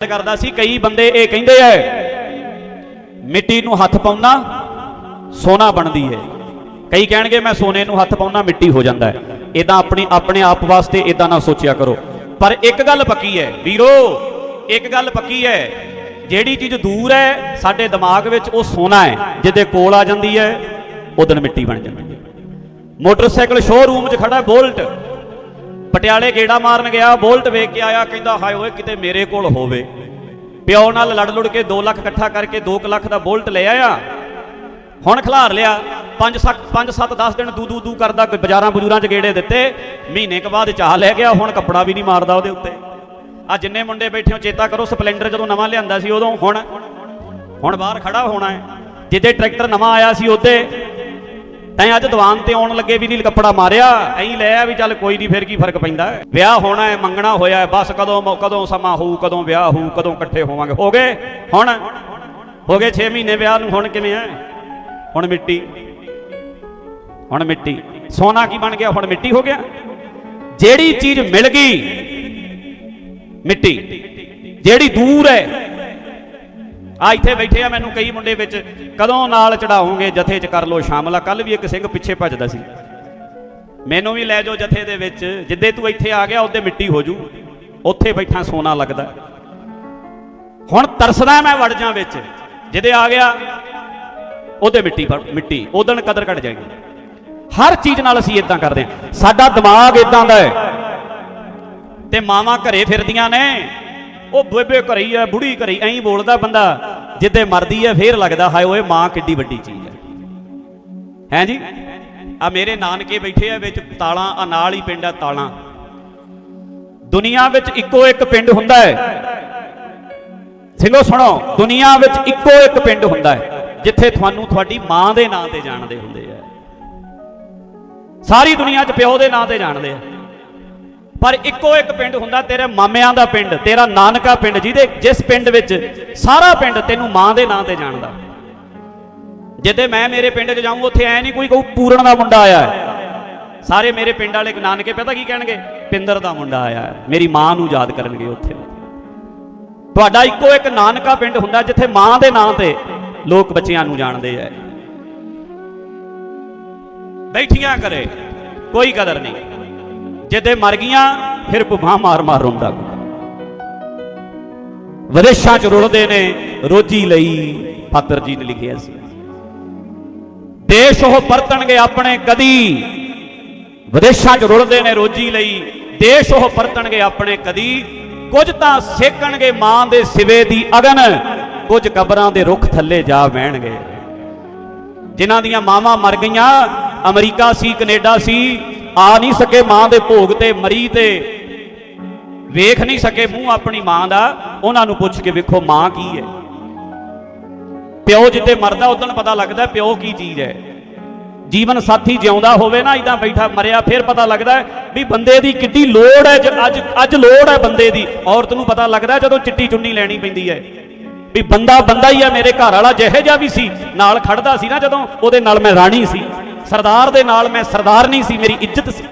ਕਰਦਾ ਸੀ, ਕਈ ਬੰਦੇ ਇਹ ਕਹਿੰਦੇ ਐ, ਮਿੱਟੀ ਨੂੰ ਹੱਥ ਪਾਉਣਾ ਸੋਨਾ ਬਣਦੀ ਹੈ ਕਈ ਕਹਿਣਗੇ, ਮੈਂ ਸੋਨੇ ਨੂੰ ਹੱਥ ਪਾਉਣਾ ਮਿੱਟੀ ਹੋ ਜਾਂਦਾ ਹੈ ਇਦਾਂ ਆਪਣੀ, ਆਪਣੇ ਆਪ ਵਾਸਤੇ ਇਦਾਂ ਨਾ ਸੋਚਿਆ ਕਰੋ। ਪਰ ਇੱਕ ਗੱਲ ਪੱਕੀ ਹੈ ਵੀਰੋ, ਇੱਕ ਗੱਲ ਪੱਕੀ ਹੈ ਜਿਹੜੀ ਚੀਜ਼ ਦੂਰ ਹੈ ਸਾਡੇ ਦਿਮਾਗ ਵਿੱਚ ਉਹ ਸੋਨਾ ਹੈ ਜਿਹਦੇ ਕੋਲ ਆ ਜਾਂਦੀ ਹੈ ਉਦੋਂ ਮਿੱਟੀ ਬਣ ਜਾਂਦੀ ਹੈ ਮੋਟਰਸਾਈਕਲ ਸ਼ੋਰੂਮ 'ਚ ਖੜਾ, ਬੋਲਟ। ਪਟਿਆਲੇ ਗੇੜਾ ਮਾਰਨ ਗਿਆ, ਬੋਲਟ ਵੇਖ ਕੇ ਆਇਆ, ਕਹਿੰਦਾ, ਹਾਏ ਓਏ, ਕਿਤੇ ਮੇਰੇ ਕੋਲ ਹੋਵੇ। ਪਿਓ ਨਾਲ ਲੜ ਲੁੜ ਕੇ 2 ਲੱਖ ਇਕੱਠਾ ਕਰਕੇ 2 ਲੱਖ ਦਾ ਬੋਲਟ ਲੈ ਆਇਆ। ਹੁਣ ਖਿਲਾਰ ਲਿਆ 5 7 5 7 10 ਦਿਨ ਦੂ ਦੂ ਦੂ ਕਰਦਾ, ਕੋਈ ਬਾਜ਼ਾਰਾਂ ਬਜ਼ੂਰਾਂ 'ਚ ਗੇੜੇ ਦਿੱਤੇ। ਮਹੀਨੇ ਕੁ ਬਾਅਦ ਚਾਹ ਲੈ ਗਿਆ, ਹੁਣ ਕੱਪੜਾ ਵੀ ਨਹੀਂ ਮਾਰਦਾ ਉਹਦੇ ਉੱਤੇ। ਆ ਜਿੰਨੇ ਮੁੰਡੇ ਬੈਠੇ ਹੋ, ਚੇਤਾ ਕਰੋ, ਸਪਲੈਂਡਰ ਜਦੋਂ ਨਵਾਂ ਲਿਆਂਦਾ ਸੀ ਉਦੋਂ, ਹੁਣ ਹੁਣ ਬਾਹਰ ਖੜਾ ਹੋਣਾ ਹੈ। ਜਿੱਦੇ ਟਰੈਕਟਰ ਨਵਾਂ ਆਇਆ ਸੀ ਉੱਤੇ ਤੈਂ ਅੱਜ ਦੀਵਾਨ ਤੇ ਆਉਣ ਲੱਗੇ ਵੀ ਨਹੀਂ ਕੱਪੜਾ ਮਾਰਿਆ। ਐਂ ਲੈ ਆ ਵੀ ਚੱਲ ਕੋਈ ਨਹੀਂ ਫਿਰ ਕੀ ਫ਼ਰਕ ਪੈਂਦਾ? ਵਿਆਹ ਹੋਣਾ ਹੈ, ਮੰਗਣਾ ਹੋਇਆ ਹੈ, ਬਸ ਕਦੋਂ ਕਦੋਂ ਸਮਾਂ ਹੋਊ, ਕਦੋਂ ਵਿਆਹ ਹੋਊ, ਕਦੋਂ ਇਕੱਠੇ ਹੋਵਾਂਗੇ। ਹੋ ਗਏ? ਹੁਣ? ਹੋ ਗਏ 6 ਮਹੀਨੇ ਵਿਆਹ ਨੂੰ, ਹੁਣ ਕਿਵੇਂ ਹੈ? ਹੁਣ ਮਿੱਟੀ। ਹੁਣ ਮਿੱਟੀ। ਸੋਨਾ ਕੀ ਬਣ ਗਿਆ, ਹੁਣ ਮਿੱਟੀ ਹੋ ਗਿਆ? ਜਿਹੜੀ ਚੀਜ਼ ਮਿਲ ਗਈ, ਮਿੱਟੀ। ਜਿਹੜੀ ਦੂਰ ਹੈ ਆ ਇੱਥੇ ਬੈਠੇ ਆ ਮੈਨੂੰ ਕਈ ਮੁੰਡੇ ਵਿੱਚ, ਕਦੋਂ ਨਾਲ ਚੜਾਉਂਗੇ, ਜਥੇ 'ਚ ਕਰ ਲੋ ਸ਼ਾਮਲ ਆ ਕੱਲ ਵੀ ਇੱਕ ਸਿੰਘ ਪਿੱਛੇ ਭੱਜਦਾ ਸੀ। ਮੈਨੂੰ ਵੀ ਲੈ ਜਾਓ ਜਥੇ ਦੇ ਵਿੱਚ, ਜਿੱਦੇ ਤੂੰ ਇੱਥੇ ਆ ਗਿਆ, ਉਹਦੇ ਮਿੱਟੀ ਹੋ ਜੂ। ਉੱਥੇ ਬੈਠਾ ਸੋਨਾ ਲੱਗਦਾ। ਹੁਣ ਤਰਸਦਾ ਮੈਂ ਵੜ ਜਾ ਵਿੱਚ ਜਿਹਦੇ ਆ ਗਿਆ, ਉਹਦੇ ਮਿੱਟੀ ਫੜ- ਮਿੱਟੀ ਉਦਣ ਕਦਰ ਘਟ ਜਾਏਗੀ। ਹਰ ਚੀਜ਼ ਨਾਲ ਅਸੀਂ ਇਦਾਂ ਕਰਦੇ ਹਾਂ। ਸਾਡਾ ਦਿਮਾਗ ਇਦਾਂ ਦਾ ਹੈ। ਤੇ ਮਾਵਾਂ ਘਰੇ ਫਿਰਦੀਆਂ ਨੇ। ਉਹ ਬੇਬੇ ਘਰੇ ਹੀ ਬੁੜੀ ਘਰੇ, ਐਂ ਬੋਲਦਾ ਬੰਦਾ, ਜਿੱਦੇ ਮਰਦੀ ਹੈ ਫੇਰ ਲੱਗਦਾ, ਹਾਏ ਓਏ, ਮਾਂ ਕਿੱਡੀ ਵੱਡੀ ਚੀਜ਼ ਹੈ ਹੈ ਜੀ? ਆ ਮੇਰੇ ਨਾਨਕੇ ਬੈਠੇ ਆ ਵਿੱਚ ਤਾਲਾਂ, ਆ ਨਾਲ ਹੀ ਪਿੰਡ ਆ ਤਾਲਾਂ। ਦੁਨੀਆ ਵਿੱਚ ਇੱਕੋ ਇੱਕ ਪਿੰਡ ਹੁੰਦਾ ਹੈ। ਸਿੰਘੋ, ਸੁਣੋ, ਦੁਨੀਆ ਵਿੱਚ ਇੱਕੋ ਇੱਕ ਪਿੰਡ ਹੁੰਦਾ ਹੈ, ਜਿੱਥੇ ਤੁਹਾਨੂੰ ਤੁਹਾਡੀ ਮਾਂ ਦੇ ਨਾਂ ਤੇ ਜਾਣਦੇ ਹੁੰਦੇ ਆ। ਸਾਰੀ ਦੁਨੀਆ 'ਚ ਪਿਓ ਦੇ ਨਾਂ ਤੇ ਜਾਣਦੇ ਆ। ਪਰ ਇੱਕੋ ਇੱਕ ਪਿੰਡ ਹੁੰਦਾ ਤੇਰੇ ਮਾਮਿਆਂ ਦਾ ਪਿੰਡ, ਤੇਰਾ ਨਾਨਕਾ ਪਿੰਡ, ਜਿਹਦੇ ਜਿਸ ਪਿੰਡ ਵਿੱਚ ਸਾਰਾ ਪਿੰਡ ਤੈਨੂੰ ਮਾਂ ਦੇ ਨਾਂ ਤੇ ਜਾਣਦਾ। ਜਿੱਦੇ ਮੈਂ ਮੇਰੇ ਪਿੰਡ 'ਚ ਜਾਊਂ, ਉੱਥੇ ਐ ਨਹੀਂ ਕੋਈ ਕਹੂ, ਪੂਰਨ ਦਾ ਮੁੰਡਾ ਆਇਆ ਹੈ। ਸਾਰੇ ਮੇਰੇ ਪਿੰਡ ਵਾਲੇ ਨਾਨਕੇ, ਪਤਾ ਕੀ ਕਹਿਣਗੇ? ਪਿੰਦਰ ਦਾ ਮੁੰਡਾ ਆਇਆ ਹੈ। ਮੇਰੀ ਮਾਂ ਨੂੰ ਯਾਦ ਕਰਨਗੇ ਉੱਥੇ। ਤੁਹਾਡਾ ਇੱਕੋ ਇੱਕ ਨਾਨਕਾ ਪਿੰਡ ਹੁੰਦਾ ਜਿੱਥੇ ਮਾਂ ਦੇ ਨਾਂ ਤੇ ਲੋਕ ਬੱਚਿਆਂ ਨੂੰ ਜਾਣਦੇ ਐ ਬੈਠੀਆਂ ਕਰੇ, ਕੋਈ ਕਦਰ ਨਹੀਂ। ਜਿੱਦੇ ਮਰ ਗਈਆਂ, ਫਿਰ ਭੁਭਾ ਮਾਰ ਮਾਰ ਰੋਂਦਾ। ਵਿਦੇਸ਼ਾਂ ਚ ਰੁਲਦੇ ਨੇ, ਰੋਜੀ ਲਈ ਫਾਤਰ ਜੀ ਨੇ ਲਿਖਿਆ ਸੀ। ਦੇਸ਼ ਉਹ ਪਰਤਣਗੇ ਆਪਣੇ ਕਦੀ। ਵਿਦੇਸ਼ਾਂ ਚ ਰੁਲਦੇ ਨੇ ਰੋਜੀ ਲਈ, ਦੇਸ਼ ਉਹ ਪਰਤਣਗੇ ਆਪਣੇ ਕਦੀ। ਕੁਝ ਤਾਂ ਸੇਕਣਗੇ ਮਾਂ ਦੇ ਸਿਵੇ ਦੀ ਅਗਨ, ਕੁਝ ਕਬਰਾਂ ਦੇ ਰੁੱਖ ਥੱਲੇ ਜਾ ਬਹਿਣਗੇ ਜਿਨ੍ਹਾਂ ਦੀਆਂ ਮਾਵਾਂ ਮਰ ਗਈਆਂ, ਅਮਰੀਕਾ ਸੀ, ਕੈਨੇਡਾ ਸੀ ਆ ਨਹੀਂ ਸਕੇ ਮਾਂ ਦੇ ਭੋਗ ਤੇ, ਮਰੀ ਤੇ। ਵੇਖ ਨਹੀਂ ਸਕੇ ਮੂੰਹ ਆਪਣੀ ਮਾਂ ਦਾ। ਉਹਨਾਂ ਨੂੰ ਪੁੱਛ ਕੇ ਵੇਖੋ ਮਾਂ ਕੀ ਹੈ। ਪਿਓ ਜਿੱਤੇ ਮਰਦਾ ਉਦੋਂ ਪਤਾ ਲੱਗਦਾ ਪਿਓ ਕੀ ਚੀਜ਼ ਹੈ। ਜੀਵਨ ਸਾਥੀ ਜਿਉਂਦਾ ਹੋਵੇ ਨਾ ਇਦਾਂ ਬੈਠਾ ਮਰਿਆ, ਫਿਰ ਪਤਾ ਲੱਗਦਾ ਵੀ ਬੰਦੇ ਦੀ ਕਿੱਡੀ ਲੋੜ ਹੈ ਅੱਜ ਅੱਜ ਲੋੜ ਹੈ ਬੰਦੇ ਦੀ। ਔਰਤ ਨੂੰ ਪਤਾ ਲੱਗਦਾ ਜਦੋਂ ਚਿੱਟੀ ਚੁੰਨੀ ਲੈਣੀ ਪੈਂਦੀ ਹੈ। ਵੀ ਬੰਦਾ ਬੰਦਾ ਹੀ ਹੈ, ਮੇਰੇ ਘਰ ਵਾਲਾ ਜਿਹੇ ਜਿਹਾ ਵੀ ਸੀ, ਨਾਲ ਖੜਦਾ ਸੀ ਨਾ ਜਦੋਂ, ਉਹਦੇ ਨਾਲ ਮੈਂ ਰਾਣੀ ਸੀ। ਸਰਦਾਰ ਦੇ ਨਾਲ ਮੈਂ ਸਰਦਾਰ ਨਹੀਂ ਸੀ, ਮੇਰੀ ਇੱਜ਼ਤ ਸੀ।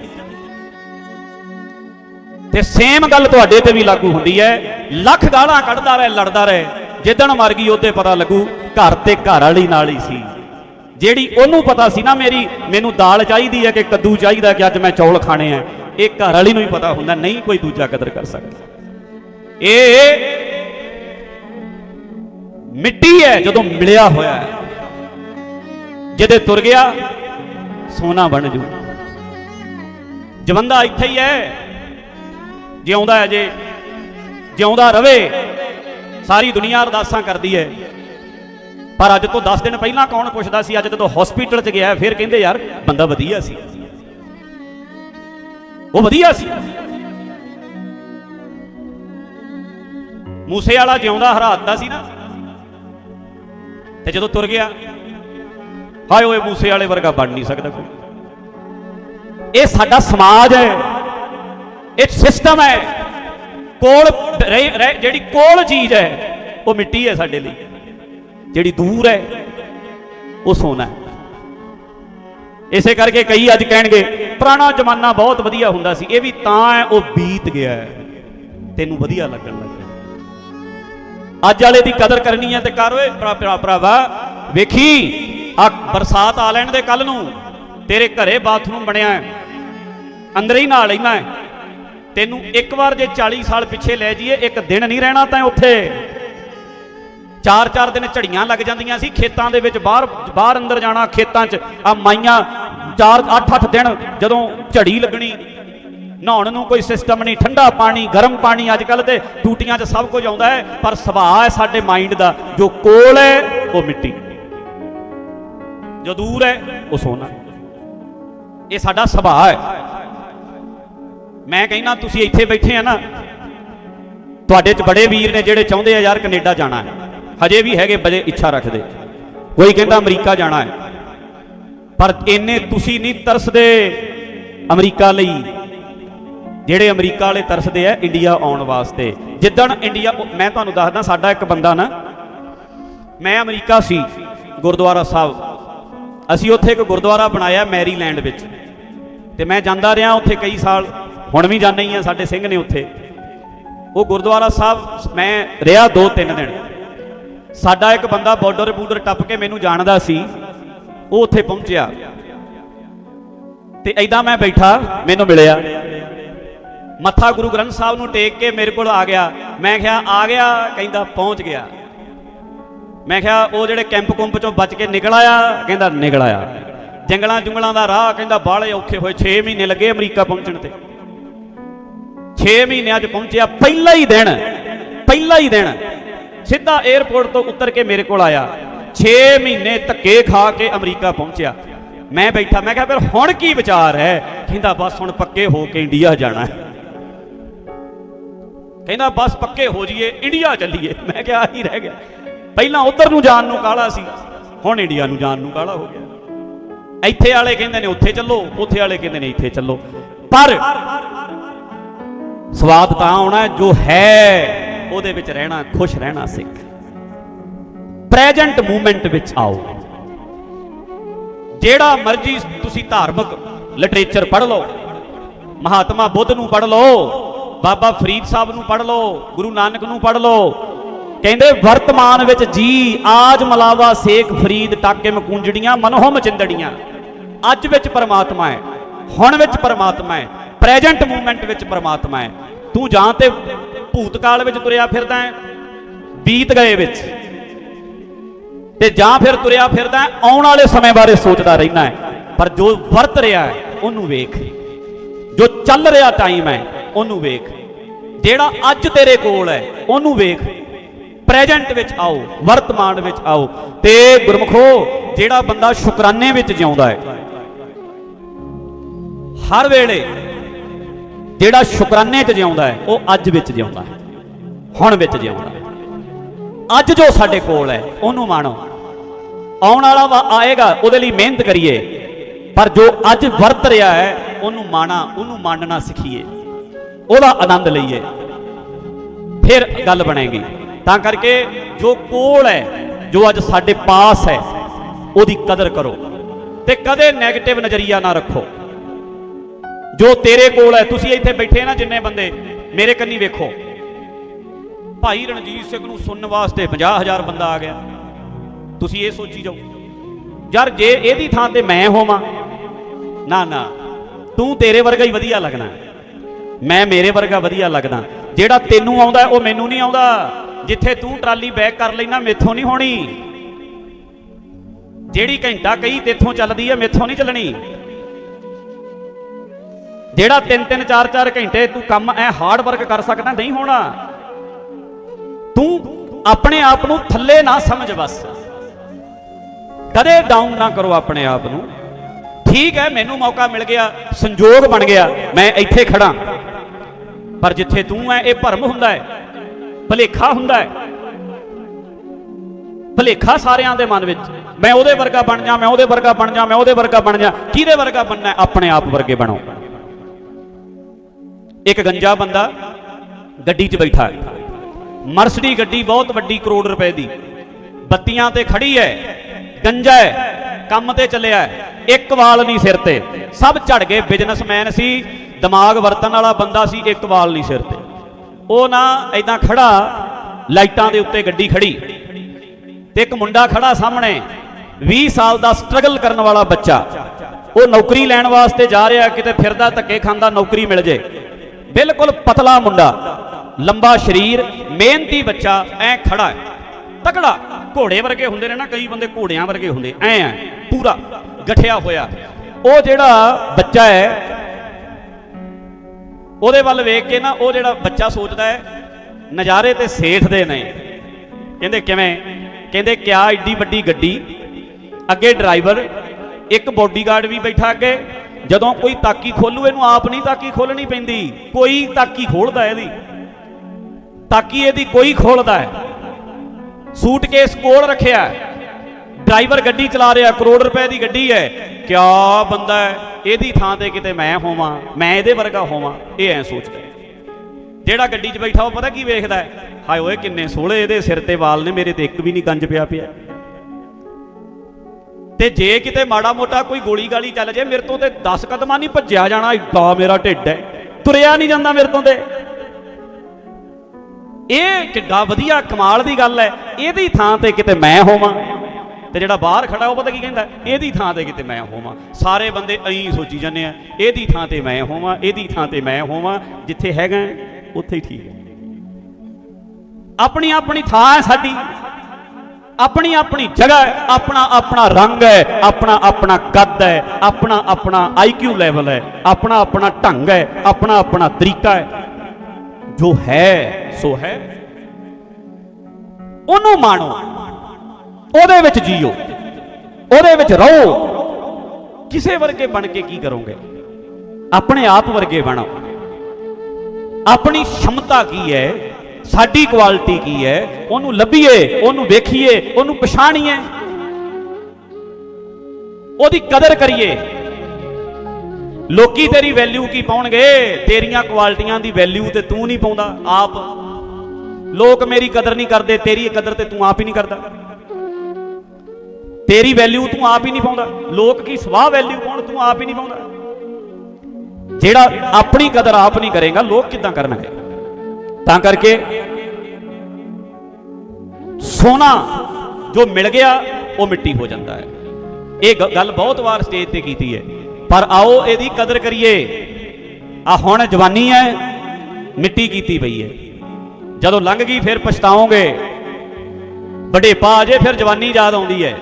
ਤੇ ਸੇਮ ਗੱਲ ਤੁਹਾਡੇ ਤੇ ਵੀ ਲਾਗੂ ਹੁੰਦੀ ਹੈ। ਲੱਖ ਗਾਲਾਂ ਕੱਢਦਾ ਰਹੇ, ਲੜਦਾ ਰਹੇ। ਜਿੱਦਣ ਮਰ ਗਈ ਉਹਦੇ ਪਤਾ ਲੱਗੂ, ਘਰ ਤੇ ਘਰ ਵਾਲੀ ਨਾਲ ਹੀ ਸੀ। ਜਿਹੜੀ ਉਹਨੂੰ ਪਤਾ ਸੀ ਨਾ ਮੇਰੀ, ਮੈਨੂੰ ਦਾਲ ਚਾਹੀਦੀ ਹੈ ਕਿ ਕੱਦੂ ਚਾਹੀਦਾ ਕਿ ਅੱਜ ਮੈਂ ਚੌਲ ਖਾਣੇ ਆ। ਇਹ ਘਰ ਵਾਲੀ ਨੂੰ ਹੀ ਪਤਾ ਹੁੰਦਾ, ਨਹੀਂ ਕੋਈ ਦੂਜਾ ਕਦਰ ਕਰ ਸਕਦਾ। ਇਹ ਮਿੱਟੀ ਹੈ ਜਦੋਂ ਮਿਲਿਆ ਹੋਇਆ ਹੈ। ਜਿਹਦੇ ਤੁਰ ਗਿਆ ਸੋਨਾ ਬਣ ਜੂ। ਜਵੰਦਾ ਇੱਥੇ ਹੀ ਹੈ। ਜਿਉਂਦਾ ਹੈ ਜੇ, ਜਿਉਂਦਾ ਰਵੇ, ਸਾਰੀ ਦੁਨੀਆ ਅਰਦਾਸਾਂ ਕਰਦੀ ਹੈ। ਪਰ ਅੱਜ ਤੋਂ 10 ਦਿਨ ਪਹਿਲਾਂ ਕੌਣ ਪੁੱਛਦਾ ਸੀ, ਅੱਜ ਜਦੋਂ ਹਸਪੀਟਲ 'ਚ ਗਿਆ, ਫਿਰ ਕਹਿੰਦੇ, ਯਾਰ, ਬੰਦਾ ਵਧੀਆ ਸੀ। ਉਹ ਵਧੀਆ ਸੀ। ਮੂਸੇ ਵਾਲਾ ਜਿਉਂਦਾ ਹਰਾਤਾ ਸੀ ਨਾ। ਤੇ ਜਦੋਂ ਤੁਰ ਗਿਆ ਹਾਏ ਓਏ ਮੂਸੇ ਵਾਲੇ ਵਰਗਾ ਬਣ ਨਹੀਂ ਸਕਦਾ ਕੋਈ। ਇਹ ਸਾਡਾ ਸਮਾਜ ਹੈ। ਇਹ ਸਿਸਟਮ ਹੈ। ਕੋਲ ਜਿਹੜੀ ਕੋਲ ਚੀਜ਼ ਹੈ, ਉਹ ਮਿੱਟੀ ਹੈ ਸਾਡੇ ਲਈ। ਜਿਹੜੀ ਦੂਰ ਹੈ, ਉਹ ਸੋਨਾ ਹੈ। ਇਸੇ ਕਰਕੇ ਕਈ ਅੱਜ ਕਹਿਣਗੇ, ਪੁਰਾਣਾ ਜ਼ਮਾਨਾ ਬਹੁਤ ਵਧੀਆ ਹੁੰਦਾ ਸੀ। ਇਹ ਵੀ ਤਾਂ ਹੈ, ਉਹ ਬੀਤ ਗਿਆ ਹੈ। ਤੈਨੂੰ ਵਧੀਆ ਲੱਗਣ ਲੱਗਾ ਅੱਜ ਵਾਲੇ ਦੀ ਕਦਰ ਕਰਨੀ ਹੈ ਤੇ ਕਰ ਓਏ, ਭਰਾ ਭਰਾ, ਭਰਾਵਾ। ਵੇਖੀ। ਆ ਬਰਸਾਤ ਆ ਲੈਣ ਦੇ ਕੱਲ ਨੂੰ, ਤੇਰੇ ਘਰੇ ਬਾਥਰੂਮ ਬਣਿਆ ਹੈ। ਅੰਦਰ ਹੀ ਨਹਾ ਲੈਣਾ ਹੈ। ਤੈਨੂੰ ਇੱਕ ਵਾਰ ਜੇ 40 ਸਾਲ ਪਿੱਛੇ ਲੈ ਜਾਈਏ, ਇੱਕ ਦਿਨ ਨਹੀਂ ਰਹਿਣਾ ਤਾਂ ਉੱਥੇ। ਚਾਰ ਚਾਰ ਦਿਨ ਝੜੀਆਂ ਲੱਗ ਜਾਂਦੀਆਂ ਸੀ ਖੇਤਾਂ ਦੇ ਵਿੱਚ, ਬਾਹਰ ਬਾਹਰ ਅੰਦਰ ਜਾਣਾ ਖੇਤਾਂ 'ਚ। ਆ ਮਾਈਆਂ ਚਾਰ 8-8 ਦਿਨ ਜਦੋਂ ਝੜੀ ਲੱਗਣੀ, ਨਹਾਉਣ ਨੂੰ ਕੋਈ ਸਿਸਟਮ ਨਹੀਂ, ਠੰਡਾ ਪਾਣੀ, ਗਰਮ ਪਾਣੀ ਅੱਜ ਕੱਲ ਤੇ ਟੂਟੀਆਂ 'ਚ ਸਭ ਕੁਝ ਆਉਂਦਾ ਹੈ, ਪਰ ਸੁਭਾਅ ਹੈ ਸਾਡੇ ਮਾਈਂਡ ਦਾ, ਜੋ ਕੋਲ ਹੈ, ਉਹ ਮਿੱਟੀ। ਜੋ ਦੂਰ ਹੈ, ਉਹ ਸੋਨਾ ਇਹ ਸਾਡਾ ਸੁਭਾਅ ਹੈ। ਮੈਂ ਕਹਿੰਦਾ, ਤੁਸੀਂ ਇੱਥੇ ਬੈਠੇ ਆ ਨਾ, ਤੁਹਾਡੇ 'ਚ ਬੜੇ ਵੀਰ ਨੇ ਜਿਹੜੇ ਚਾਹੁੰਦੇ ਆ ਯਾਰ ਕੈਨੇਡਾ ਜਾਣਾ ਹੈ। ਹਜੇ ਵੀ ਹੈਗੇ, ਬੜੇ ਇੱਛਾ ਰੱਖਦੇ। ਕੋਈ ਕਹਿੰਦਾ ਅਮਰੀਕਾ ਜਾਣਾ ਹੈ। ਪਰ ਇੰਨੇ ਤੁਸੀਂ ਨਹੀਂ ਤਰਸਦੇ ਅਮਰੀਕਾ ਲਈ। ਜਿਹੜੇ ਅਮਰੀਕਾ ਵਾਲੇ ਤਰਸਦੇ ਆ ਇੰਡੀਆ ਆਉਣ ਵਾਸਤੇ। ਜਿੱਦਣ ਇੰਡੀਆ, ਮੈਂ ਤੁਹਾਨੂੰ ਦੱਸਦਾ, ਸਾਡਾ ਇੱਕ ਬੰਦਾ ਨਾ, ਮੈਂ ਅਮਰੀਕਾ ਸੀ, ਗੁਰਦੁਆਰਾ ਸਾਹਿਬ। ਅਸੀਂ ਉੱਥੇ ਇੱਕ ਗੁਰਦੁਆਰਾ ਬਣਾਇਆ ਮੈਰੀਲੈਂਡ ਵਿੱਚ। ਤੇ ਮੈਂ ਜਾਂਦਾ ਰਿਹਾ ਉੱਥੇ ਕਈ ਸਾਲ, ਹੁਣ ਵੀ ਜਾਂਦੇ ਹੀ ਆ ਸਾਡੇ ਸਿੰਘ ਨੇ ਉੱਥੇ। ਉਹ ਗੁਰਦੁਆਰਾ ਸਾਹਿਬ, ਮੈਂ ਰਿਹਾ 2-3 ਦਿਨ। ਸਾਡਾ ਇੱਕ ਬੰਦਾ ਬਾਰਡਰ ਬੂਡਰ ਟੱਪ ਕੇ ਮੈਨੂੰ ਜਾਣਦਾ ਸੀ, ਉਹ ਉੱਥੇ ਪਹੁੰਚਿਆ। ਤੇ ਐਦਾਂ ਮੈਂ ਬੈਠਾ, ਮੈਨੂੰ ਮਿਲਿਆ। ਮੱਥਾ ਗੁਰੂ ਗ੍ਰੰਥ ਸਾਹਿਬ ਨੂੰ ਟੇਕ ਕੇ ਮੇਰੇ ਕੋਲ ਆ ਗਿਆ। ਮੈਂ ਕਿਹਾ, ਆ ਗਿਆ, ਕਹਿੰਦਾ, ਪਹੁੰਚ ਗਿਆ। ਮੈਂ ਕਿਹਾ, ਉਹ ਜਿਹੜੇ ਕੈਂਪ ਕੁੰਪ ਚੋਂ ਬਚ ਕੇ ਨਿਕਲ ਆਇਆ, ਕਹਿੰਦਾ ਨਿਕਲ ਆਇਆ। ਜੰਗਲਾਂ ਜੁੰਗਲਾਂ ਦਾ ਰਾਹ, ਕਹਿੰਦਾ ਬਾਹਲੇ ਔਖੇ ਹੋਏ 6 ਮਹੀਨੇ ਲੱਗੇ ਅਮਰੀਕਾ ਪਹੁੰਚਣ ਤੇ। 6 ਮਹੀਨਿਆਂ 'ਚ ਪਹੁੰਚਿਆ, ਪਹਿਲਾ ਹੀ ਦਿਨ, ਪਹਿਲਾ ਹੀ ਦਿਨ। ਸਿੱਧਾ 에어ਪੋਰਟ ਤੋਂ ਉਤਰ ਕੇ ਮੇਰੇ ਕੋਲ ਆਇਆ। 6 ਮਹੀਨੇ ਧੱਕੇ ਖਾ ਕੇ ਅਮਰੀਕਾ ਪਹੁੰਚਿਆ। ਮੈਂ ਬੈਠਾ, ਮੈਂ ਕਿਹਾ, ਫਿਰ ਹੁਣ ਕੀ ਵਿਚਾਰ ਹੈ? ਕਹਿੰਦਾ, ਬਸ ਹੁਣ ਪੱਕੇ ਹੋ ਕੇ ਇੰਡੀਆ ਜਾਣਾ ਹੈ। ਕਹਿੰਦਾ, ਬਸ ਪੱਕੇ ਹੋ ਜਾਈਏ, ਇੰਡੀਆ ਚੱਲੀਏ। ਮੈਂ ਕਿਹਾ, ਆਹੀ ਰਹਿ ਗਿਆ। ਪਹਿਲਾਂ ਉਧਰ ਨੂੰ ਜਾਣ ਨੂੰ ਕਾਲਾ ਸੀ, ਹੁਣ ਇੰਡੀਆ ਨੂੰ ਜਾਣ ਨੂੰ ਕਾਲਾ ਹੋ ਗਿਆ। ਇੱਥੇ ਵਾਲੇ ਕਹਿੰਦੇ ਨੇ ਉੱਥੇ ਚੱਲੋ, ਉੱਥੇ ਵਾਲੇ ਕਹਿੰਦੇ ਨੇ ਇੱਥੇ ਚੱਲੋ। ਪਰ ਸਵਾਦ ਤਾਂ ਆਉਣਾ ਜੋ ਹੈ, ਉਹਦੇ ਵਿੱਚ ਰਹਿਣਾ, ਖੁਸ਼ ਰਹਿਣਾ ਸਿੱਖ। ਪ੍ਰੈਜੈਂਟ ਮੂਮੈਂਟ ਵਿੱਚ ਆਓ। ਜਿਹੜਾ ਮਰਜ਼ੀ ਤੁਸੀਂ ਧਾਰਮਿਕ ਲਿਟਰੇਚਰ ਪੜ੍ਹ ਲਓ, ਮਹਾਤਮਾ ਬੁੱਧ ਨੂੰ ਪੜ੍ਹ ਲਓ, ਬਾਬਾ ਫਰੀਦ ਸਾਹਿਬ ਨੂੰ ਪੜ੍ਹ ਲਓ, ਗੁਰੂ ਨਾਨਕ ਨੂੰ ਪੜ੍ਹ ਲਓ ਕਹਿੰਦੇ ਵਰਤਮਾਨ ਵਿੱਚ ਜੀ ਆਜ ਮਲਾਵਾ ਸੇਖ ਫਰੀਦ ਟਾਕੇ ਮਕੂੰਜੜੀਆਂ, ਮਨੋਹਮ ਚਿੰਦੜੀਆਂ। ਅੱਜ ਵਿੱਚ ਪਰਮਾਤਮਾ ਹੈ, ਹੁਣ ਵਿੱਚ ਪਰਮਾਤਮਾ ਹੈ ਪ੍ਰੈਜੈਂਟ ਮੂਮੈਂਟ ਵਿੱਚ ਪਰਮਾਤਮਾ ਹੈ। ਤੂੰ ਜਾਂ ਤੇ ਭੂਤਕਾਲ ਵਿੱਚ ਤੁਰਿਆ ਫਿਰਦਾ ਹੈ, ਬੀਤ ਗਏ ਵਿੱਚ। ਤੇ ਜਾਂ ਫਿਰ ਤੁਰਿਆ ਫਿਰਦਾ ਆਉਣ ਵਾਲੇ ਸਮੇਂ ਬਾਰੇ ਸੋਚਦਾ ਰਹਿੰਦਾ ਹੈ। ਪਰ ਜੋ ਵਰਤ ਰਿਹਾ ਹੈ, ਉਹਨੂੰ ਵੇਖ। ਜੋ ਚੱਲ ਰਿਹਾ ਟਾਈਮ ਹੈ, ਉਹਨੂੰ ਵੇਖ। ਜਿਹੜਾ ਅੱਜ ਤੇਰੇ ਕੋਲ ਹੈ, ਉਹਨੂੰ ਵੇਖ। ਪ੍ਰੈਜੈਂਟ ਵਿੱਚ ਆਓ, ਵਰਤਮਾਨ ਵਿੱਚ ਆਓ। ਤੇ ਗੁਰਮਖੋ, ਜਿਹੜਾ ਬੰਦਾ ਸ਼ੁਕਰਾਨੇ ਵਿੱਚ ਜਿਉਂਦਾ ਹੈ, ਹਰ ਵੇਲੇ ਜਿਹੜਾ ਸ਼ੁਕਰਾਨੇ 'ਚ ਜਿਉਂਦਾ ਹੈ, ਉਹ ਅੱਜ ਵਿੱਚ ਜਿਉਂਦਾ ਹੈ, ਹੁਣ ਵਿੱਚ ਜਿਉਂਦਾ ਹੈ। ਅੱਜ ਜੋ ਸਾਡੇ ਕੋਲ ਹੈ, ਉਹਨੂੰ ਮਾਣੋ। ਆਉਣ ਵਾਲਾ ਵਾ ਆਏਗਾ, ਉਹਦੇ ਲਈ ਮਿਹਨਤ ਕਰੀਏ, ਪਰ ਜੋ ਅੱਜ ਵਰਤ ਰਿਹਾ ਹੈ, ਉਹਨੂੰ ਮਾਣਾ, ਉਹਨੂੰ ਮੰਨਣਾ ਸਿੱਖੀਏ। ਉਹਦਾ ਆਨੰਦ ਲਈਏ। ਫਿਰ ਗੱਲ ਬਣੇਗੀ। ਤਾਂ ਕਰਕੇ ਜੋ ਕੋਲ ਹੈ, ਜੋ ਅੱਜ ਸਾਡੇ ਪਾਸ ਹੈ, ਉਹਦੀ ਕਦਰ ਕਰੋ ਤੇ ਕਦੇ 네ਗੇਟਿਵ ਨਜ਼ਰੀਆ ਨਾ ਰੱਖੋ। ਜੋ ਤੇਰੇ ਕੋਲ ਹੈ, ਤੁਸੀਂ ਇੱਥੇ ਬੈਠੇ ਨਾ ਜਿੰਨੇ ਬੰਦੇ, ਮੇਰੇ ਕੰਨੀ ਵੇਖੋ। ਭਾਈ ਰਣਜੀਤ ਸਿੰਘ ਨੂੰ ਸੁਣਨ ਵਾਸਤੇ 50000 ਬੰਦਾ ਆ ਗਿਆ। ਤੁਸੀਂ ਇਹ ਸੋਚੀ ਜਾਓ, ਯਾਰ ਜੇ ਇਹਦੀ ਥਾਂ ਤੇ ਮੈਂ ਹੋਵਾਂ, ਨਾ ਨਾ, ਤੂੰ ਤੇਰੇ ਵਰਗਾ ਹੀ ਵਧੀਆ ਲੱਗਣਾ। ਮੈਂ ਮੇਰੇ ਵਰਗਾ ਵਧੀਆ ਲੱਗਦਾ। ਜਿਹੜਾ ਤੈਨੂੰ ਆਉਂਦਾ, ਉਹ ਮੈਨੂੰ ਨਹੀਂ ਆਉਂਦਾ। ਜਿੱਥੇ ਤੂੰ ਟਰਾਲੀ ਬੈਕ ਕਰ ਲੈਣਾ ਮੇਥੋਂ ਨਹੀਂ ਹੋਣੀ। ਜਿਹੜੀ ਘੰਟਾ ਕਈ ਤੇਥੋਂ ਚੱਲਦੀ ਹੈ ਮੇਥੋਂ ਨਹੀਂ ਚੱਲਣੀ। ਜਿਹੜਾ 3-3 4-4 ਘੰਟੇ ਤੂੰ ਕੰਮ ਐ ਹਾਰਡ ਵਰਕ ਕਰ ਸਕਦਾ, ਨਹੀਂ ਹੋਣਾ। ਤੂੰ ਆਪਣੇ ਆਪ ਨੂੰ ਥੱਲੇ ਨਾ ਸਮਝ ਬਸ। ਕਦੇ ਡਾਊਨ ਨਾ ਕਰੋ ਆਪਣੇ ਆਪ ਨੂੰ। ਠੀਕ ਹੈ ਮੈਨੂੰ ਮੌਕਾ ਮਿਲ ਗਿਆ, ਸੰਜੋਗ ਬਣ ਗਿਆ, ਮੈਂ ਇੱਥੇ ਖੜਾ। ਪਰ ਜਿੱਥੇ ਤੂੰ ਹੈ ਇਹ ਭਰਮ ਹੁੰਦਾ ਹੈ ਭਲੇਖਾ ਹੁੰਦਾ ਹੈ। ਭਲੇਖਾ ਸਾਰਿਆਂ ਦੇ ਮਨ ਵਿੱਚ। ਮੈਂ ਉਹਦੇ ਵਰਗਾ ਬਣ ਜਾ, ਮੈਂ ਉਹਦੇ ਵਰਗਾ ਬਣ ਜਾ, ਮੈਂ ਉਹਦੇ ਵਰਗਾ ਬਣ ਜਾ। ਕਿਹਦੇ ਵਰਗਾ ਬਣਨਾ ਆਪਣੇ ਆਪ ਵਰਗੇ ਬਣੋ। ਇੱਕ ਗੰਜਾ ਬੰਦਾ ਗੱਡੀ 'ਚ ਬੈਠਾ ਹੈ। ਮਰਸਡੀ ਗੱਡੀ ਬਹੁਤ ਵੱਡੀ ਕਰੋੜ ਰੁਪਏ ਦੀ। ਬੱਤੀਆਂ ਤੇ ਖੜੀ ਹੈ, ਗੰਜਾ ਹੈ, ਕੰਮ ਤੇ ਚੱਲਿਆ ਹੈ। ਇੱਕ ਵਾਲ ਨਹੀਂ ਸਿਰ ਤੇ। ਸਭ ਝੜ ਗਏ। ਬਿਜ਼ਨਸਮੈਨ ਸੀ, ਦਿਮਾਗ ਵਰਤਣ ਵਾਲਾ ਬੰਦਾ ਸੀ, ਇੱਕ ਵਾਲ ਨਹੀਂ ਸਿਰ ਤੇ। ਉਹ ਨਾ ਐਦਾਂ ਖੜਾ, ਲਾਈਟਾਂ ਦੇ ਉੱਤੇ ਗੱਡੀ ਖੜੀ। ਤੇ ਇੱਕ ਮੁੰਡਾ ਖੜਾ ਸਾਹਮਣੇ 20 ਸਾਲ ਦਾ ਸਟਰਗਲ ਕਰਨ ਵਾਲਾ ਬੱਚਾ। ਉਹ ਨੌਕਰੀ ਲੈਣ ਵਾਸਤੇ ਜਾ ਰਿਹਾ, ਕਿਤੇ ਫਿਰਦਾ, ਧੱਕੇ ਖਾਂਦਾ, ਨੌਕਰੀ ਮਿਲ ਜੇ। ਬਿਲਕੁਲ ਪਤਲਾ ਮੁੰਡਾ, ਲੰਬਾ ਸਰੀਰ, ਮਿਹਨਤੀ ਬੱਚਾ, ਐ ਖੜਾ ਹੈ। ਤਕੜਾ, ਘੋੜੇ ਵਰਗੇ ਹੁੰਦੇ ਨੇ ਨਾ, ਕਈ ਬੰਦੇ ਘੋੜਿਆਂ ਵਰਗੇ ਹੁੰਦੇ, ਐ ਐ ਪੂਰਾ, ਗਠਿਆ ਹੋਇਆ। ਉਹ ਜਿਹੜਾ ਬੱਚਾ ਹੈ ਉਹਦੇ ਵੱਲ ਵੇਖ ਕੇ ਨਾ ਉਹ ਜਿਹੜਾ ਬੱਚਾ ਸੋਚਦਾ ਹੈ, ਨਜ਼ਾਰੇ ਤੇ ਸੇਠ ਦੇ ਨੇ। ਕਹਿੰਦੇ ਕਿਵੇਂ? ਕਹਿੰਦੇ, ਕਿਆ ਏਡੀ ਵੱਡੀ ਗੱਡੀ? ਅੱਗੇ ਡਰਾਈਵਰ, ਇੱਕ ਬੋਡੀਗਾਰਡ ਵੀ ਬੈਠਾ ਅੱਗੇ। ਜਦੋਂ ਕੋਈ ਤਾਕੀ ਖੋਲੂ, ਇਹਨੂੰ ਆਪ ਨਹੀਂ ਤਾਕੀ ਖੋਲਣੀ ਪੈਂਦੀ। ਕੋਈ ਤਾਕੀ ਖੋਲਦਾ ਇਹਦੀ। ਤਾਕੀ ਇਹਦੀ ਕੋਈ ਖੋਲਦਾ ਹੈ। ਸੂਟਕੇਸ ਕੋਲ ਰੱਖਿਆ ਡਰਾਈਵਰ ਗੱਡੀ ਚਲਾ ਰਿਹਾ, ਕਰੋੜ ਰੁਪਏ ਦੀ ਗੱਡੀ ਹੈ। ਕਿਆ ਬੰਦਾ ਹੈ। ਇਹਦੀ ਥਾਂ ਤੇ ਕਿਤੇ ਮੈਂ ਹੋਵਾਂ, ਮੈਂ ਇਹਦੇ ਵਰਗਾ ਹੋਵਾਂ, ਇਹ ਐ ਸੋਚਦਾ ਜਿਹੜਾ ਗੱਡੀ 'ਚ ਬੈਠਾ ਉਹ ਪਤਾ ਕੀ ਵੇਖਦਾ ਹੈ? ਹਾਏ ਓਏ, ਕਿੰਨੇ ਸੋਹਣੇ ਇਹਦੇ ਸਿਰ ਤੇ ਵਾਲ ਨੇ, ਮੇਰੇ ਤੇ ਇੱਕ ਵੀ ਨਹੀਂ ਗੰਜ ਪਿਆ ਪਿਆ। ਤੇ ਜੇ ਕਿਤੇ ਮਾੜਾ ਮੋਟਾ ਕੋਈ ਗੋਲੀ ਗਾਲੀ ਚੱਲ ਜੇ, ਮੇਰੇ ਤੋਂ ਤੇ 10 ਕਦਮਾਂ ਨਹੀਂ ਭੱਜਿਆ ਜਾਣਾ, ਏਡਾ ਮੇਰਾ ਢਿੱਡ ਹੈ। ਤੁਰਿਆ ਨਹੀਂ ਜਾਂਦਾ ਮੇਰੇ ਤੋਂ ਤੇ। ਇਹ ਕਿੱਡਾ ਵਧੀਆ ਕਮਾਲ ਦੀ ਗੱਲ ਹੈ। ਇਹਦੀ ਥਾਂ ਤੇ ਕਿਤੇ ਮੈਂ ਹੋਵਾਂ ਤੇ ਜਿਹੜਾ ਬਾਹਰ ਖੜਾ ਉਹ ਪਤਾ ਕੀ ਕਹਿੰਦਾ? ਇਹਦੀ ਥਾਂ ਤੇ ਕਿਤੇ ਮੈਂ ਹੋਵਾਂ। ਸਾਰੇ ਬੰਦੇ ਐਂ ਸੋਚੀ ਜਾਂਦੇ ਆ, ਇਹਦੀ ਥਾਂ ਤੇ ਮੈਂ ਹੋਵਾਂ, ਇਹਦੀ ਥਾਂ ਤੇ ਮੈਂ ਹੋਵਾਂ, ਜਿੱਥੇ ਹੈਗਾ, ਉੱਥੇ ਹੀ ਠੀਕ ਹੈ ਆਪਣੀ ਆਪਣੀ ਥਾਂ ਹੈ ਸਾਡੀ। ਆਪਣੀ ਆਪਣੀ ਜਗ੍ਹਾ ਹੈ, ਆਪਣਾ ਆਪਣਾ ਰੰਗ ਹੈ, ਆਪਣਾ ਆਪਣਾ ਕੱਦ ਹੈ, ਆਪਣਾ ਆਪਣਾ ਆਈਕਿਊ ਲੈਵਲ ਹੈ, ਆਪਣਾ ਆਪਣਾ ਢੰਗ ਹੈ, ਆਪਣਾ ਆਪਣਾ ਤਰੀਕਾ ਹੈ। ਜੋ ਹੈ, ਸੋ ਹੈ। ਉਹਨੂੰ ਮਾਣੋ। ਉਹਦੇ ਵਿੱਚ ਜੀਓ। ਉਹਦੇ ਵਿੱਚ ਰਹੋ। ਕਿਸੇ ਵਰਗੇ ਬਣ ਕੇ ਕੀ ਕਰੋਗੇ? ਆਪਣੇ ਆਪ ਵਰਗੇ ਬਣੋ। ਆਪਣੀ ਸ਼ਮਤਾ ਕੀ ਹੈ? ਸਾਡੀ ਕੁਆਲਿਟੀ ਕੀ ਹੈ? ਉਹਨੂੰ ਲੱਭੀਏ, ਉਹਨੂੰ ਵੇਖੀਏ, ਉਹਨੂੰ ਪਛਾਣੀਏ। ਉਹਦੀ ਕਦਰ ਕਰੀਏ। ਲੋਕੀ ਤੇਰੀ ਵੈਲਿਊ ਕੀ ਪਾਉਣਗੇ? ਤੇਰੀਆਂ ਕੁਆਲਿਟੀਆਂ ਦੀ ਵੈਲਿਊ ਤੇ ਤੂੰ ਨਹੀਂ ਪਾਉਂਦਾ, ਆਪ। ਲੋਕ ਮੇਰੀ ਕਦਰ ਨਹੀਂ ਕਰਦੇ, ਤੇਰੀ ਕਦਰ ਤੇ ਤੂੰ ਆਪ ਹੀ ਨਹੀਂ ਕਰਦਾ। ਤੇਰੀ ਵੈਲਿਊ ਤੂੰ ਆਪ ਹੀ ਨਹੀਂ ਪਾਉਂਦਾ। ਲੋਕ ਕੀ ਸਵਾਹ ਵੈਲਿਊ ਪਾਉਣ, ਤੂੰ ਆਪ ਹੀ ਨਹੀਂ ਪਾਉਂਦਾ। ਜਿਹੜਾ ਆਪਣੀ ਕਦਰ ਆਪ ਨਹੀਂ ਕਰੇਗਾ, ਲੋਕ ਕਿੱਦਾਂ ਕਰਨਗੇ? ਤਾਂ ਕਰਕੇ ਸੋਨਾ ਜੋ ਮਿਲ ਗਿਆ, ਉਹ ਮਿੱਟੀ ਹੋ ਜਾਂਦਾ ਹੈ। ਇਹ ਗੱਲ ਬਹੁਤ ਵਾਰ ਸਟੇਜ ਤੇ ਕੀਤੀ ਹੈ। ਪਰ ਆਓ ਇਹਦੀ ਕਦਰ ਕਰੀਏ। ਆ ਹੁਣ ਜਵਾਨੀ ਹੈ, ਮਿੱਟੀ ਕੀਤੀ ਪਈ ਹੈ। ਜਦੋਂ ਲੰਘ ਗਈ, ਫਿਰ ਪਛਤਾਓਗੇ। ਵਡੇਪਾ ਆ ਜੇ ਫਿਰ ਜਵਾਨੀ ਯਾਦ ਆਉਂਦੀ ਹੈ।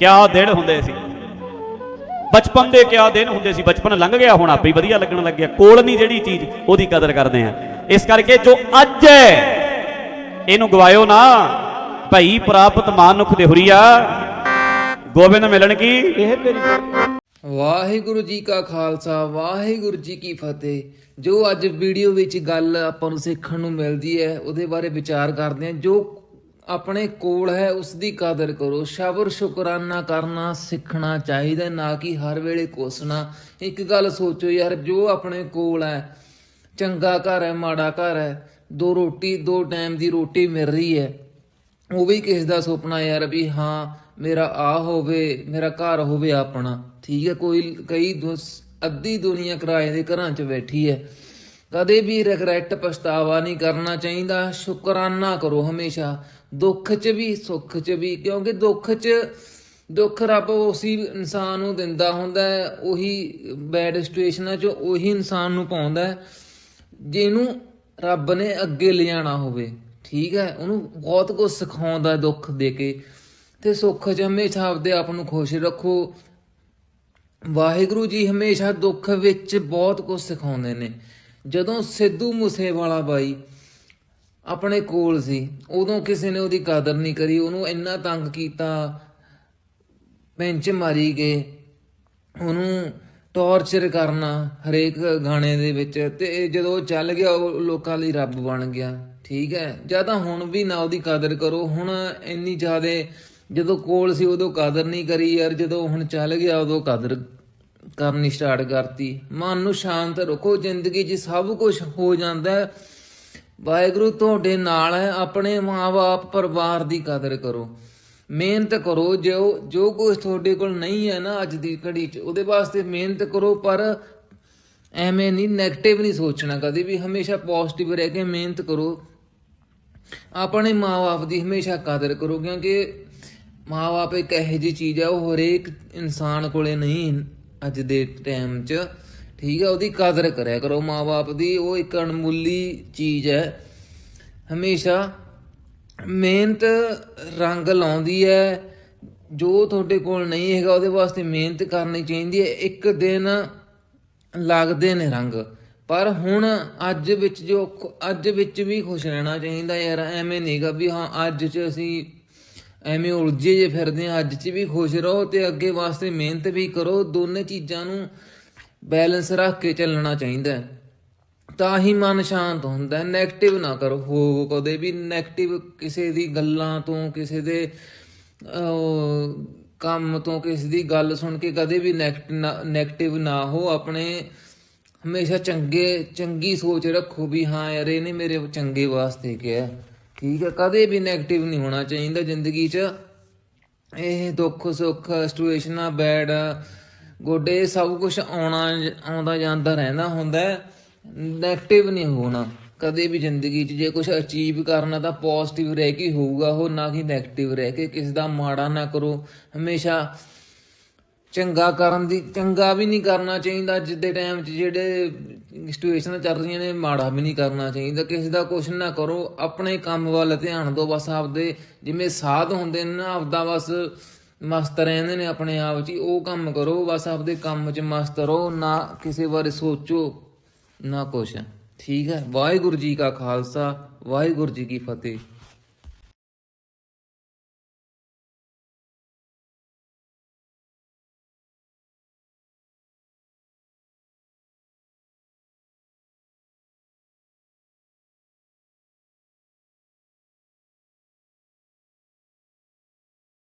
ਕਿਆ ਦਿਨ ਹੁੰਦੇ ਸੀ? ਬਚਪਨ ਦੇ ਕਿਆ ਦਿਨ ਹੁੰਦੇ ਸੀ? ਬਚਪਨ ਲੰਘ ਗਿਆ ਹੁਣ ਆਪੇ ਹੀ ਵਧੀਆ ਲੱਗਣ ਲੱਗਿਆ ਕੋਲ ਨਹੀਂ ਜਿਹੜੀ ਚੀਜ਼ ਉਹਦੀ ਕਦਰ ਕਰਦੇ ਆ। ਇਸ ਕਰਕੇ ਜੋ ਅੱਜ ਹੈ ਇਹਨੂੰ ਗਵਾਇਓ ਨਾ। ਭਈ ਪ੍ਰਾਪਤ ਮਾਨੁਖ ਦੇ ਹੁਰੀਆ ਗੋਬਿੰਦ ਮਿਲਣ ਕੀ? ਇਹ ਤੇਰੀ ਵਾਹਿਗੁਰੂ ਜੀ ਕਾ ਖਾਲਸਾ ਵਾਹਿਗੁਰੂ ਜੀ ਕੀ ਫਤਿਹ। ਜੋ ਅੱਜ ਵੀਡੀਓ ਵਿੱਚ ਗੱਲ ਆਪਾਂ ਨੂੰ ਸਿੱਖਣ ਨੂੰ ਮਿਲਦੀ ਹੈ ਉਹਦੇ ਬਾਰੇ ਵਿਚਾਰ ਕਰਦੇ ਹਾਂ। ਜੋ ਆਪਣੇ ਕੋਲ ਹੈ, ਉਸ ਦੀ ਕਦਰ ਕਰੋ। ਸ਼ਬਰ ਸ਼ੁਕਰਾਨਾ ਕਰਨਾ ਸਿੱਖਣਾ ਚਾਹੀਦਾ, ਨਾ ਕਿ ਹਰ ਵੇਲੇ ਕੋਸਣਾ। ਇੱਕ ਗੱਲ ਸੋਚੋ ਯਾਰ, ਜੋ ਆਪਣੇ ਕੋਲ ਹੈ, ਚੰਗਾ ਘਰ ਹੈ, ਮਾੜਾ ਘਰ ਹੈ, ਦੋ ਰੋਟੀ, ਦੋ ਟਾਈਮ ਦੀ ਰੋਟੀ ਮਿਲ ਰਹੀ ਹੈ, ਉਹ ਵੀ ਕਿਸ ਦਾ ਸੁਪਨਾ ਯਾਰ ਵੀ ਹਾਂ, ਮੇਰਾ ਆ ਹੋਵੇ, ਮੇਰਾ ਘਰ ਹੋਵੇ ਆਪਣਾ। ਠੀਕ ਹੈ, ਕੋਈ, ਕਈ ਦੁਸ- ਅੱਧੀ ਦੁਨੀਆ ਕਿਰਾਏ ਦੇ ਘਰਾਂ 'ਚ ਬੈਠੀ ਹੈ। ਕਦੇ ਵੀ ਰਿਗਰੈਟ ਪਛਤਾਵਾ ਨਹੀਂ ਕਰਨਾ ਚਾਹੀਦਾ। ਸ਼ੁਕਰਾਨਾ ਕਰੋ ਹਮੇਸ਼ਾ। ਦੁੱਖ 'ਚ ਵੀ, ਸੁੱਖ 'ਚ ਵੀ, ਕਿਉਂਕਿ ਦੁੱਖ 'ਚ, ਦੁੱਖ ਰੱਬ ਉਸੇ ਇਨਸਾਨ ਨੂੰ ਦਿੰਦਾ ਹੁੰਦਾ ਹੈ, ਉਹੀ ਬੈਡ ਸਿਚੁਏਸ਼ਨਾਂ 'ਚ ਉਹੀ ਇਨਸਾਨ ਨੂੰ ਪਾਉਂਦਾ ਹੈ, ਜਿਹਨੂੰ ਰੱਬ ਨੇ ਅੱਗੇ ਲਿਜਾਣਾ ਹੋਵੇ। ਠੀਕ ਹੈ, ਉਹਨੂੰ ਬਹੁਤ ਕੁਝ ਸਿਖਾਉਂਦਾ ਦੁੱਖ ਦੇ ਕੇ। ਤੇ ਸੁੱਖ 'ਚ ਹਮੇਸ਼ਾ ਆਪਦੇ ਆਪ ਨੂੰ ਖੁਸ਼ ਰੱਖੋ। ਵਾਹਿਗੁਰੂ ਜੀ ਹਮੇਸ਼ਾ ਦੁੱਖ ਵਿੱਚ ਬਹੁਤ ਕੁਝ ਸਿਖਾਉਂਦੇ ਨੇ। ਜਦੋਂ ਸਿੱਧੂ ਮੂਸੇਵਾਲਾ ਬਾਈ ਆਪਣੇ ਕੋਲ ਸੀ। ਉਦੋਂ ਕਿਸੇ ਨੇ ਉਹਦੀ ਕਦਰ ਨਹੀਂ ਕਰੀ। ਉਹਨੂੰ ਇੰਨਾ ਤੰਗ ਕੀਤਾ ਪੈਂਚ ਮਾਰੀ ਗਏ। ਉਹਨੂੰ ਟੌਰਚਰ ਕਰਨਾ ਹਰੇਕ ਗਾਣੇ ਦੇ ਵਿੱਚ। ਤੇ ਜਦੋਂ ਉਹ ਚੱਲ ਗਿਆ, ਉਹ ਲੋਕਾਂ ਲਈ ਰੱਬ ਬਣ ਗਿਆ। ਠੀਕ ਹੈ। ਜਾਂ ਤਾਂ ਹੁਣ ਵੀ ਨਾ ਉਹਦੀ ਕਦਰ ਕਰੋ। ਹੁਣ ਇੰਨੀ ਜ਼ਿਆਦਾ ਜਦੋਂ ਕੋਲ ਸੀ, ਉਦੋਂ ਕਦਰ ਨਹੀਂ ਕਰੀ ਯਾਰ। ਜਦੋਂ ਹੁਣ ਚੱਲ ਗਿਆ, ਉਦੋਂ ਕਦਰ ਕਰਨੀ ਸਟਾਰਟ ਕਰਤੀ। ਮਨ ਨੂੰ ਸ਼ਾਂਤ ਰੱਖੋ। ਜ਼ਿੰਦਗੀ 'ਚ ਸਭ ਕੁਝ ਹੋ ਜਾਂਦਾ। ਹੈ ਵਾਹਿਗੁਰੂ, ਤੁਹਾਡੇ ਨਾਲ ਹੈ। ਆਪਣੇ ਮਾਪੇ ਪਰਿਵਾਰ ਦੀ ਕਦਰ ਕਰੋ। ਮਿਹਨਤ ਕਰੋ। ਜੋ ਜੋ ਕੁਝ ਤੁਹਾਡੇ ਕੋਲ ਨਹੀਂ ਹੈ ਨਾ ਅੱਜ ਦੀ ਘੜੀ 'ਚ, ਉਹਦੇ ਵਾਸਤੇ ਮਿਹਨਤ ਕਰੋ, ਪਰ ਐਵੇਂ ਨਹੀਂ 네ਗੇਟਿਵ ਨਹੀਂ ਸੋਚਣਾ ਕਦੇ ਵੀ। ਹਮੇਸ਼ਾ ਪੋਜ਼ਿਟਿਵ ਰਹਿ ਕੇ ਮਿਹਨਤ ਕਰੋ। ਆਪਣੇ ਮਾਪੇ ਦੀ ਹਮੇਸ਼ਾ ਕਦਰ ਕਰੋ, ਕਿਉਂਕਿ ਮਾਪੇ ਇੱਕ ਇਹੋ ਜਿਹੀ ਚੀਜ਼ ਆ, ਉਹ ਹਰੇਕ ਇਨਸਾਨ ਕੋਲੇ ਨਹੀਂ ਅੱਜ ਦੇ ਟਾਈਮ 'ਚ। ਠੀਕ ਹੈ ਉਹਦੀ ਕਦਰ ਕਰਿਆ ਕਰੋ। ਮਾਪੇ ਦੀ ਉਹ ਇੱਕ ਅਣਮੁੱਲੀ ਚੀਜ਼ ਹੈ। ਹਮੇਸ਼ਾ ਮਿਹਨਤ ਰੰਗ ਲਾਉਂਦੀ ਹੈ। ਜੋ ਤੁਹਾਡੇ ਕੋਲ ਨਹੀਂ ਹੈਗਾ, ਉਹਦੇ ਵਾਸਤੇ ਮਿਹਨਤ ਕਰਨੀ ਚਾਹੀਦੀ ਹੈ। ਇੱਕ ਦਿਨ ਲੱਗਦੇ ਨੇ ਰੰਗ। ਪਰ ਹੁਣ ਅੱਜ ਵਿੱਚ ਜੋ ਅੱਜ ਵਿੱਚ ਵੀ ਖੁਸ਼ ਰਹਿਣਾ ਚਾਹੀਦਾ ਯਾਰ। ਐਵੇਂ ਨਹੀਂਗਾ ਵੀ ਹਾਂ, ਅੱਜ 'ਚ ਅਸੀਂ ਐਵੇਂ ਉਲਝੇ ਜੇ ਫਿਰਦੇ ਹਾਂ। ਅੱਜ 'ਚ ਵੀ ਖੁਸ਼ ਰਹੋ ਤੇ ਅੱਗੇ ਵਾਸਤੇ ਮਿਹਨਤ ਵੀ ਕਰੋ। ਦੋਨੇ ਚੀਜ਼ਾਂ ਨੂੰ ਬੈਲੈਂਸ ਰੱਖ ਕੇ ਚੱਲਣਾ ਚਾਹੀਦਾ ਤਾਂ ਹੀ ਮਨ ਸ਼ਾਂਤ ਹੁੰਦਾ 네ਗੇਟਿਵ ਨਾ ਕਰੋ। ਹੋ ਕਦੇ ਵੀ 네ਗੇਟਿਵ ਕਿਸੇ ਦੀ ਗੱਲਾਂ ਤੋਂ, ਕਿਸੇ ਦੇ ਕੰਮ ਤੋਂ, ਕਿਸੇ ਦੀ ਗੱਲ ਸੁਣ ਕੇ ਕਦੇ ਵੀ 네ਗੇਟਿਵ ਨਾ ਹੋ। ਆਪਣੇ ਹਮੇਸ਼ਾ ਚੰਗੇ, ਚੰਗੀ ਸੋਚ ਰੱਖੋ ਵੀ ਹਾਂ ਯਾਰ, ਇਹਨੇ ਮੇਰੇ ਚੰਗੇ ਵਾਸਤੇ ਕਿਹਾ। ਠੀਕ ਹੈ। ਕਦੇ ਵੀ 네ਗੇਟਿਵ ਨਹੀਂ ਹੋਣਾ ਚਾਹੀਦਾ ਜ਼ਿੰਦਗੀ 'ਚ। ਇਹ ਦੁੱਖ ਸੁੱਖ ਸਿਚੁਏਸ਼ਨਾਂ ਬੈਡ ਗੋਡੇ ਸਭ ਕੁਝ ਆਉਣਾ, ਆਉਂਦਾ ਜਾਂਦਾ ਰਹਿੰਦਾ ਹੁੰਦਾ 네ਗੇਟਿਵ ਨਹੀਂ ਹੋਣਾ। ਕਦੇ ਵੀ ਜ਼ਿੰਦਗੀ 'ਚ ਜੇ ਕੁਝ ਅਚੀਵ ਕਰਨਾ ਤਾਂ ਪੋਜ਼ਿਟਿਵ ਰਹਿ ਕੇ ਹੋਊਗਾ। ਉਹ ਨਾ ਕਿ 네ਗੇਟਿਵ ਰਹਿ ਕੇ। ਕਿਸੇ ਦਾ ਮਾੜਾ ਨਾ ਕਰੋ। ਹਮੇਸ਼ਾ ਚੰਗਾ ਕਰਨ ਦੀ, ਚੰਗਾ ਵੀ ਨਹੀਂ ਕਰਨਾ ਚਾਹੀਦਾ। ਅੱਜ ਦੇ ਟਾਈਮ 'ਚ ਜਿਹੜੇ ਸਿਚੁਏਸ਼ਨ ਚੱਲ ਰਹੀਆਂ ਨੇ, ਮਾੜਾ ਵੀ ਨਹੀਂ ਕਰਨਾ ਚਾਹੀਦਾ। ਕਿਸੇ ਦਾ ਕੁਛ ਨਾ ਕਰੋ। ਆਪਣੇ ਕੰਮ ਵੱਲ ਧਿਆਨ ਦਿਓ। ਬਸ ਆਪਦੇ ਜਿਵੇਂ ਸਾਧ ਹੁੰਦੇ ਨੇ ਨਾ, ਆਪਦਾ ਬਸ ਮਸਤ ਰਹਿੰਦੇ ਨੇ ਆਪਣੇ ਆਪ 'ਚ ਹੀ, ਉਹ ਕੰਮ ਕਰੋ ਬਸ ਆਪਦੇ ਕੰਮ 'ਚ ਮਸਤ ਰਹੋ ਨਾ ਕਿਸੇ ਬਾਰੇ ਸੋਚੋ ਨਾ ਕੁਛ। ਠੀਕ ਹੈ? ਵਾਹਿਗੁਰੂ ਜੀ ਕਾ ਖਾਲਸਾ ਵਾਹਿਗੁਰੂ ਜੀ ਕੀ ਫਤਿਹ।